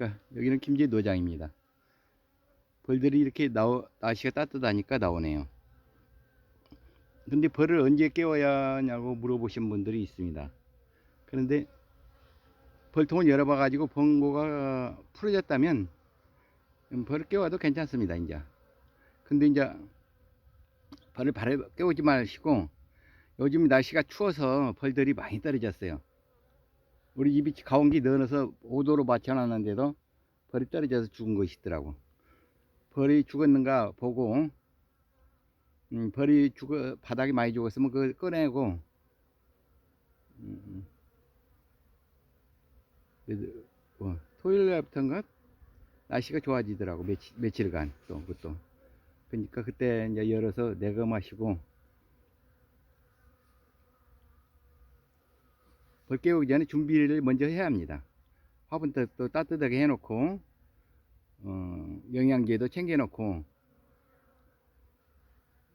안녕하십니까 여기는 김제 노장입니다. 벌들이 이렇게 나오, 날씨가 따뜻하니까 나오네요. 근데 벌을 언제 깨워야 하냐고 물어보신 분들이 있습니다. 그런데 벌통을 열어봐 가지고 번고가 풀어졌다면 음, 벌을 깨워도 괜찮습니다 이제. 근데 이제 벌을 바로 깨우지 마시고 요즘 날씨가 추워서 벌들이 많이 떨어졌어요 우리 집이 가온기 넣어서 5도로 맞춰놨는데도 벌이 떨어져서 죽은 것이 있더라고. 벌이 죽었는가 보고, 음, 벌이 죽어, 바닥에 많이 죽었으면 그걸 꺼내고, 음, 어, 토요일 날부터인가 날씨가 좋아지더라고. 며칠, 며칠간 또, 그것도. 그러니까 그때 이제 열어서 내가 마시고, 벌 깨우기 전에 준비를 먼저 해야 합니다. 화분도 또 따뜻하게 해놓고, 어, 영양제도 챙겨놓고,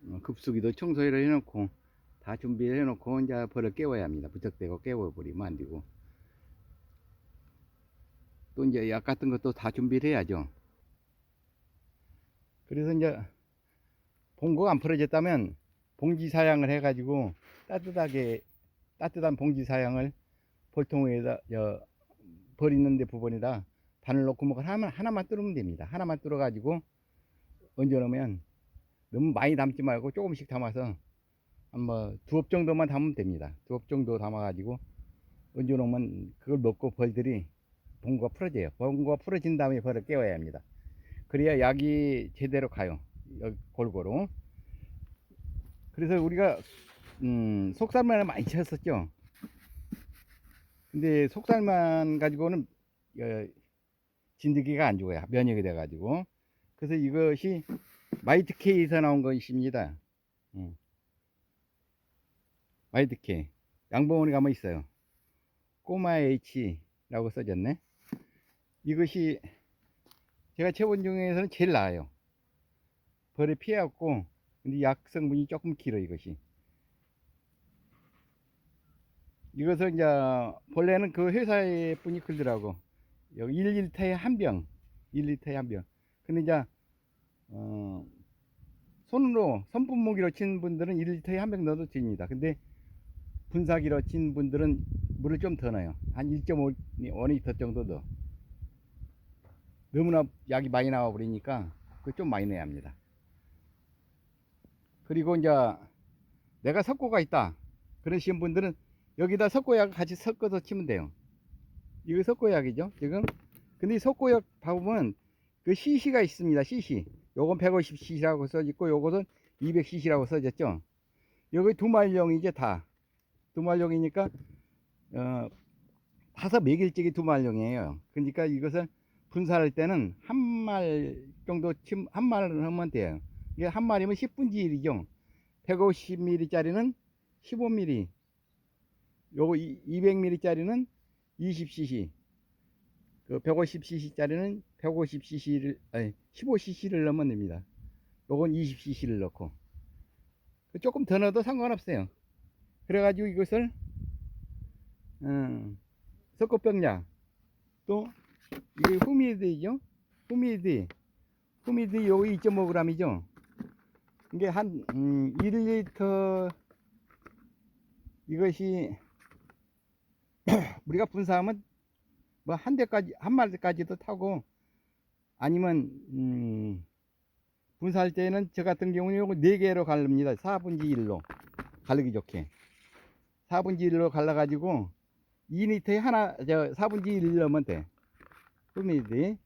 어, 급수기도 청소를 해놓고, 다 준비를 해놓고, 이제 벌을 깨워야 합니다. 부쩍대고 깨워버리면 안 되고. 또 이제 약 같은 것도 다 준비를 해야죠. 그래서 이제, 봉고가 안 풀어졌다면, 봉지 사양을 해가지고, 따뜻하게, 따뜻한 봉지 사양을 볼통에다 저, 벌 있는데 부분에다 바늘 넣고 뭐 하나만 하나만 뚫으면 됩니다. 하나만 뚫어 가지고 얹어 놓으면 너무 많이 담지 말고 조금씩 담아서 한뭐 두 업 정도만 담으면 됩니다. 두 업 정도 담아 가지고 얹어 놓으면 그걸 먹고 벌들이 봉구가 풀어져요. 봉구가 풀어진 다음에 벌을 깨워야 합니다. 그래야 약이 제대로 가요. 골고루. 그래서 우리가 음, 속살만을 많이 쳤었죠. 근데 속살만 가지고는 어, 진드기가 안 죽어요. 면역이 돼가지고. 그래서 이것이 마이트 K에서 나온 것입니다. 음. 마이트 K. 양봉원에 가면 있어요. 꼬마 H라고 써졌네. 이것이 제가 채본 중에서는 제일 나아요. 벌에 피해갖고, 근데 약 성분이 조금 길어, 이것이. 이것을 이제 본래는 그 회사의 분이 그러더라고. 여기 1리터에 한 병. 1리터에 한 병. 근데 이제 어 손으로 선분무기로 친 분들은 1리터에 한 병 넣어도 됩니다. 근데 분사기로 친 분들은 물을 좀 더 넣어요. 한 1.5리터 정도 넣어. 너무나 약이 많이 나와 버리니까 그 좀 많이 내야 합니다. 그리고 이제 내가 석고가 있다. 그러신 분들은 여기다 석고약 같이 섞어서 치면 돼요. 이거 석고약이죠, 지금. 근데 이 석고약 봐보면 그 CC가 있습니다, CC. 요건 150cc라고 써있고, 요것은 200cc라고 써졌죠. 여기 두말용이죠, 다. 두말용이니까, 어, 다섯 매길찍이 두말용이에요. 그러니까 이것을 분사할 때는 한 말 정도 침, 한 말을 하면 돼요. 이게 한 마리면 10분지 1이죠. 150ml 짜리는 15ml. 요거 200ml 짜리는 20cc. 그 150cc 짜리는 150cc를, 아니, 15cc를 넣으면 됩니다. 요건 20cc를 넣고. 그 조금 더 넣어도 상관없어요. 그래가지고 이것을, 음, 석고병약. 또, 이게 후미드이죠? 후미드. 후미드 요거 2.5g이죠? 이게 한, 음, 1리터, 이것이, 우리가 분사하면 뭐 한 대까지 한 마리까지도 타고 아니면 음 분사할 때는 저 같은 경우는 요거 네 개로 갈릅니다. 4분지 1로 갈르기 좋게 4분지 1로 갈라 가지고 2리터에 하나 저 4분지 1 넣으면 돼. 뿜이지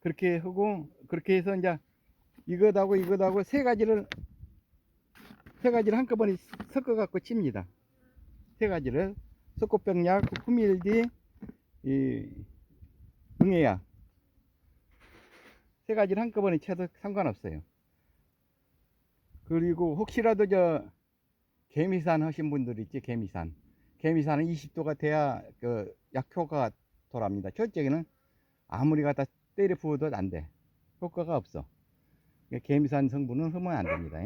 그렇게 하고 그렇게 해서 이제 이것하고 이것하고 세 가지를 세 가지를 한꺼번에 섞어 갖고 칩니다. 세 가지를 석고병약, 후밀디, 이 응애약 세 가지를 한꺼번에 쳐도 상관없어요. 그리고 혹시라도 저 개미산 하신 분들 있지 개미산 개미산은 20도가 돼야 그 약효과가 돌아옵니다. 첫째는 아무리 갖다 때려 부어도 안 돼. 효과가 없어. 개미산 성분은 흠면 안 됩니다.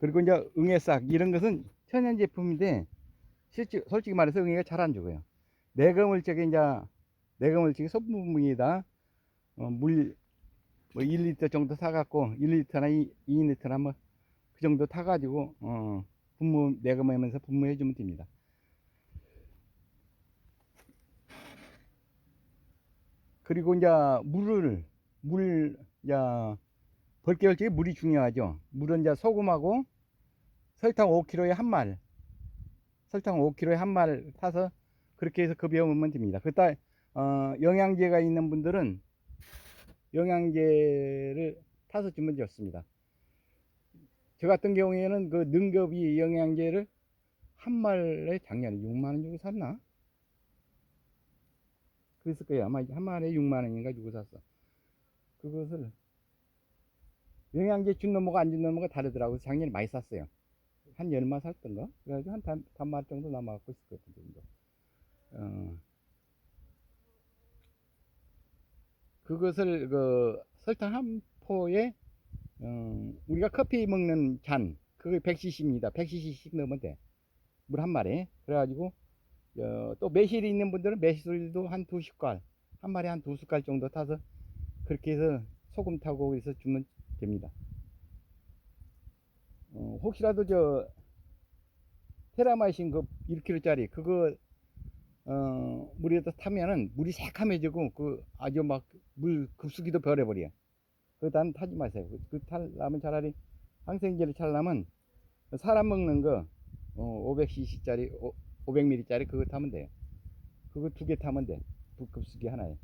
그리고 이제 응애싹 이런 것은 천연 제품인데 실제 솔직히 말해서 응애가 잘 안 죽어요. 저기 이제 내금을 저기 소분무에다 어, 물뭐 1리터 정도 사갖고 1리터나 2, 2리터나 뭐 그 정도 타가지고 어, 분무 내금하면서 분무해 주면 됩니다. 그리고 이제 물을 물 이제 벌개월 적에 물이 중요하죠. 물은 이제 소금하고 설탕 5kg에 한 말, 설탕 5kg에 한 말 타서 그렇게 해서 급여 먹으면 됩니다. 그따 어, 영양제가 있는 분들은 영양제를 타서 주면 좋습니다. 저 같은 경우에는 그 능급이 영양제를 한 말에 작년에 6만 원 주고 샀나? 그랬을 거예요. 아마 한 마리에 6만 원인가 주고 샀어. 그것을 영양제 준 놈하고 안 준 놈하고 다르더라고. 작년에 많이 샀어요. 한 열마 샀던가? 그래가지고 한 단, 단마 정도 남아갖고 있을 것 같은 정도. 어. 그것을 그 설탕 한 포에 어, 우리가 커피 먹는 잔 그게 100cc입니다. 100cc씩 넣으면 돼. 물 한 마리. 그래가지고 어, 또 매실이 있는 분들은 매실도 한 두 숟갈 한 마리 한 두 숟갈 정도 타서 그렇게 해서 소금 타고 해서 주면 됩니다. 어, 혹시라도 저 테라마이신 그 1kg짜리 그거 어, 물에다 타면은 물이 새카매지고 그 아주 막 물 급수기도 변해버려. 그단 타지 마세요. 그, 그 탈라면 차라리 항생제를 차려면 사람 먹는 거 어, 500cc짜리 500ml짜리 그거 타면 돼요. 그거 두 개 타면 돼. 급수기 하나에.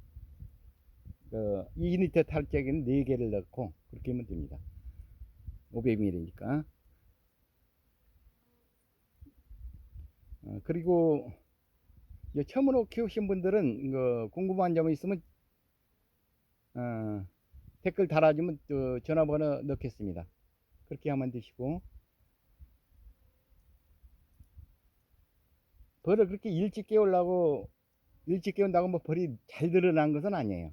그 2리터 탈 적에는 4개를 넣고 그렇게 하면 됩니다. 500ml니까. 어, 그리고 처음으로 키우신 분들은 그 궁금한 점이 있으면 어, 댓글 달아주면 또 전화번호 넣겠습니다. 그렇게 하면 되시고 벌을 그렇게 일찍 깨우려고 일찍 깨운다고 뭐 벌이 잘 드러난 것은 아니에요.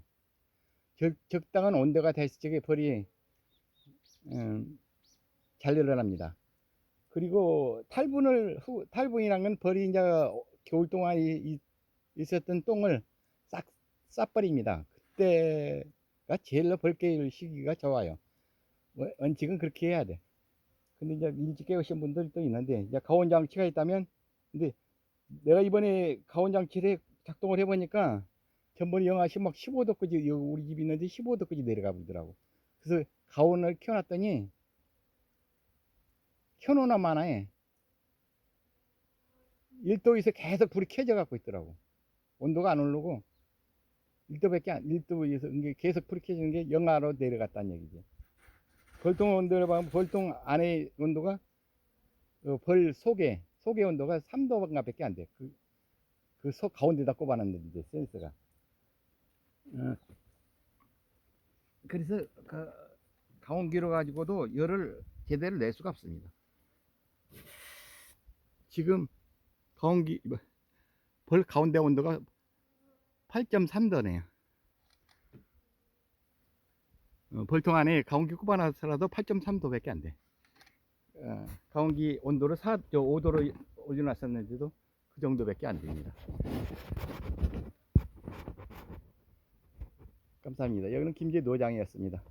적, 적당한 온도가 됐을 적에 벌이 음, 잘 드러납니다. 그리고 탈분을 후, 탈분이란 건 벌이 이제 겨울 동안 이, 있었던 똥을 싹 싹버립니다. 그때가 제일로 벌 깨울 시기가 좋아요. 뭐, 원칙은 그렇게 해야 돼. 근데 이제 일찍 깨우신 분들이 또 있는데 이제 가온 장치가 있다면 근데 내가 이번에 가온 장치를 작동을 해보니까 전번에 영하 막 15도까지 우리 집 있는데 15도까지 내려가 버리더라고. 그래서 가온을 켜놨더니 켜놓으나만 해. 1도에서 계속 불이 켜져 갖고 있더라고. 온도가 안 오르고 1도밖에 안, 1도에서 계속 불이 켜지는 게 영하로 내려갔다는 얘기지. 벌통 온도를 보면 벌통 안에 온도가 어, 벌 속에 속의 온도가 3도인가 밖에 안 돼. 그, 그 속 가운데다 꼽아놨는데, 센서가. 어. 그래서, 그, 가온기로 가지고도 열을 제대로 낼 수가 없습니다. 지금, 가온기, 뭐, 벌 가운데 온도가 8.3도네요. 어, 벌통 안에 가온기 꼽아놨더라도 8.3도밖에 안 돼. 어, 가온기 온도를 4, 5도로 올려놨었는데도 그 정도밖에 안 됩니다. 감사합니다. 여기는 김제 노장이었습니다.